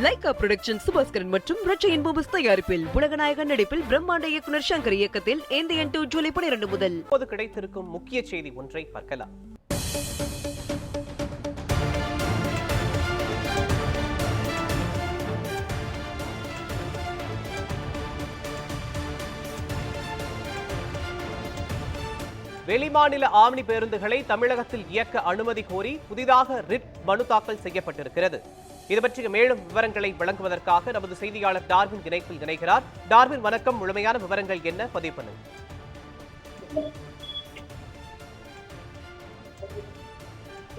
Lyca production Subaskaran மற்றும் ரச்சையின் பூபஸ் தயாரிப்பில் உலகநாயகன் நடிப்பில் பிரம்மாண்ட இயக்குனர் சங்கர் இயக்கத்தில் இந்தியன் டூ ஜூலை பனிரெண்டு முதல். இப்போது கிடைத்திருக்கும் முக்கிய செய்தி ஒன்றை பார்க்கலாம். வெளிமாநில ஆம்னி பேருந்துகளை தமிழகத்தில் இயக்க அனுமதி கோரி புதிதாக ரிட் மனு தாக்கல் செய்யப்பட்டிருக்கிறது. இது பற்றிய மேலும் விவரங்களை வழங்குவதற்காக நமது செய்தியாளர் டார்வின் இணைப்பில் இணைகிறார். டார்வின் வணக்கம். முழுமையான விவரங்கள் என்ன? பதிவு பண்ணுங்க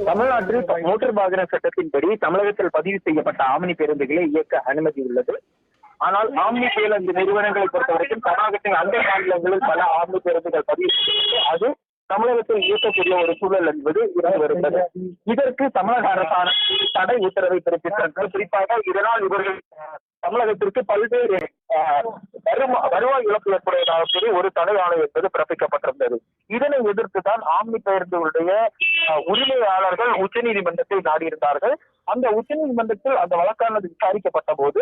தமிழ்நாட்டில் மோட்டார் வாகன சட்டத்தின்படி தமிழகத்தில் பதிவு செய்யப்பட்ட ஆம்னி பேருந்துகளை இயக்க அனுமதி உள்ளது. ஆனால் ஆம்னி பேருந்து நிறுவனங்களை பொறுத்தவரைக்கும் தமிழகத்தின் அண்டை மாநிலங்களில் பல ஆம்னி பேருந்துகள் பதிவு அது தமிழகத்தில் இயக்கக்கூடிய ஒரு சூழல் என்பது இருந்து வருகிறது இதற்கு தமிழக அரசான தடை உத்தரவை பிறப்பித்தார்கள் குறிப்பாக இதனால் இவர்கள் தமிழகத்திற்கு பல்வேறு வருமா- வருவாய் இழப்பு ஏற்படுவதாக கூறி ஒரு தடை ஆணையம் என்பது பிறப்பிக்கப்பட்டிருந்தது. இதனை எதிர்த்து தான் ஆம்னி பேருந்துகளுடைய உரிமையாளர்கள் உரிமையாளர்கள் உச்சநீதிமன்றத்தை நாடியிருந்தார்கள். அந்த உச்சநீதிமன்றத்தில் அந்த வழக்கானது விசாரிக்கப்பட்ட போது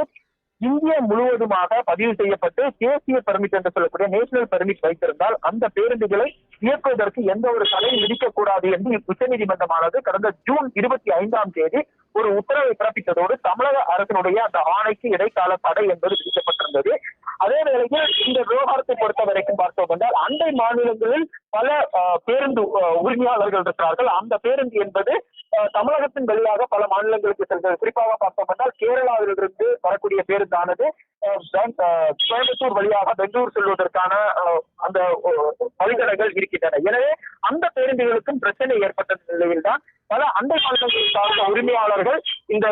இந்தியா முழுவதுமாக பதிவு செய்யப்பட்டு தேசிய பெர்மிட் என்று சொல்லக்கூடிய நேஷனல் பெர்மிட் வைத்திருந்தால் அந்த பேருந்துகளை இயக்குவதற்கு எந்த ஒரு தடையும் விதிக்கக்கூடாது என்று உச்சநீதிமன்றமானது கடந்த ஜூன் இருபத்தி ஐந்தாம் தேதி ஒரு உத்தரவை பிறப்பித்ததோடு தமிழக அரசினுடைய அந்த ஆணைக்கு இடைக்கால தடை என்பது விதிக்கப்பட்டிருந்தது. அதே வேளையில் இந்த விவகாரத்தை பொறுத்த வரைக்கும் பார்த்தோம் என்றால் அண்டை மாநிலங்களில் பல பேருந்து உரிமையாளர்கள் இருக்கிறார்கள். அந்த பேருந்து என்பது அஹ், தமிழகத்தின் வழியாக பல மாநிலங்களுக்கு செல்கிறது. குறிப்பாக பார்த்தோம் என்றால் கேரளாவிலிருந்து வரக்கூடிய பேருந்தானது Uh, கோயம்புத்தூர் வழியாக பெங்களூர் செல்வதற்கான uh, அந்த uh, அஹ், வழித்தடங்கள் இருக்கின்றன. எனவே அந்த பேருந்துகளுக்கும் பிரச்சனை ஏற்பட்ட நிலையில்தான் பல அண்டை மாநிலங்களை சார்ந்த உரிமையாளர்கள் இந்த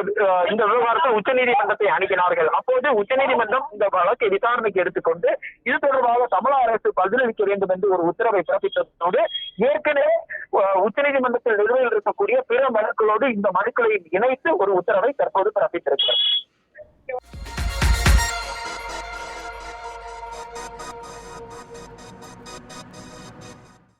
இந்த விவகாரத்தை உச்சநீதிமன்றத்தை அணுகினார்கள். அப்போது உச்சநீதிமன்றம் இந்த வழக்கை விசாரணைக்கு எடுத்துக்கொண்டு இது தொடர்பாக தமிழக அரசு பதிலளிக்க வேண்டும் என்று ஒரு உத்தரவை பிறப்பித்ததோடு ஏற்கனவே உச்சநீதிமன்றத்தில் நிலுவையில் இருக்கக்கூடிய பிற மனுக்களோடு இந்த மனுக்களை இணைத்து ஒரு உத்தரவை தற்போது பிறப்பித்திருக்கிறது.